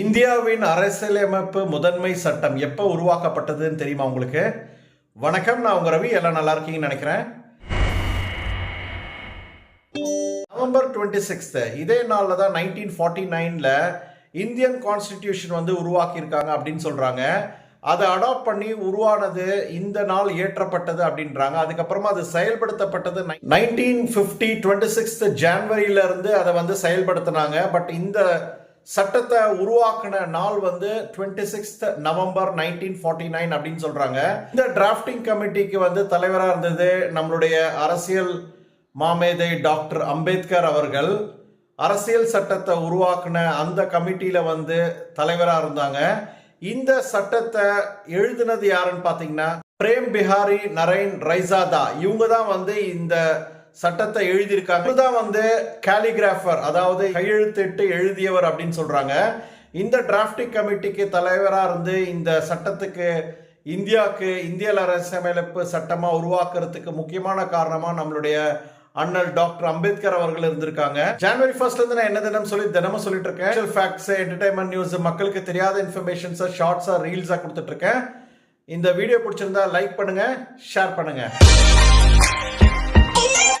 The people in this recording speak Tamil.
இந்தியாவின் அரசியலமைப்பு முதன்மை சட்டம் எப்போ உருவாக்கப்பட்டதுன்னு தெரியுமா உங்களுக்கு? வணக்கம் நான் உங்க ரவி. எல்லாம் நல்லா இருக்கீங்கன்னு நினைக்கிறேன். நவம்பர் டுவெண்ட்டி சிக்ஸ்த்து இதே நாளில் தான் நைன்டீன் ஃபார்ட்டி நைனில் இந்தியன் கான்ஸ்டிடியூஷன் வந்து உருவாக்கியிருக்காங்க அப்படின்னு சொல்கிறாங்க அதை அடாப்ட் பண்ணி உருவானது இந்த நாள் இயற்றப்பட்டது அப்படின்றாங்க. அதுக்கப்புறமா அது செயல்படுத்தப்பட்டது நைன்டீன் ஃபிஃப்டி டுவெண்ட்டி சிக்ஸ்த் ஜான்வரியிலேருந்து அதை வந்து செயல்படுத்தினாங்க. பட் இந்த சட்டத்தை உருவாக்கின நாள் வந்து twenty sixth November nineteen forty nine அப்படின்னு சொல்கிறாங்க இந்த டிராஃப்டிங் கமிட்டிக்கு வந்து தலைவராக இருந்தது நம்மளுடைய அரசியல் மாமேதை டாக்டர் அம்பேத்கர் அவர்கள். அரசியல் சட்டத்தை உருவாக்கின அந்த கமிட்டியில் வந்து தலைவராக இருந்தாங்க. இந்த சட்டத்தை எழுதினது யாருன்னு பார்த்தீங்கன்னா பிரேம் பிஹாரி நரேன் ரைசாதா. இவங்க தான் வந்து இந்த சட்டத்தை எழுதியிருக்காங்க. இதுதான் வந்து கேலிகிராஃபர் அதாவது கையெழுத்திட்டு எழுதியவர் அப்படின்னு சொல்கிறாங்க இந்த டிராஃப்டிங் கமிட்டிக்கு தலைவராக இருந்து இந்த சட்டத்துக்கு இந்தியாவுக்கு இந்திய அரசியலமைப்பு சட்டமாக உருவாக்குறதுக்கு முக்கியமான காரணமாக நம்மளுடைய அண்ணல் டாக்டர் அம்பேத்கர் அவர்கள் இருந்திருக்காங்க. ஜனவரி ஃபர்ஸ்ட்ல இருந்து நான் என்ன தினம் சொல்லி தினமும் சொல்லிட்டு இருக்கேன் ஃபேக்ட்ஸ் என்டர்டைன்மெண்ட் நியூஸ் மக்களுக்கு தெரியாத இன்ஃபர்மேஷன்ஸை ஷார்ட்ஸா ரீல்ஸா கொடுத்துட்டு இருக்கேன் இந்த வீடியோ பிடிச்சிருந்தா லைக் பண்ணுங்க ஷேர் பண்ணுங்க.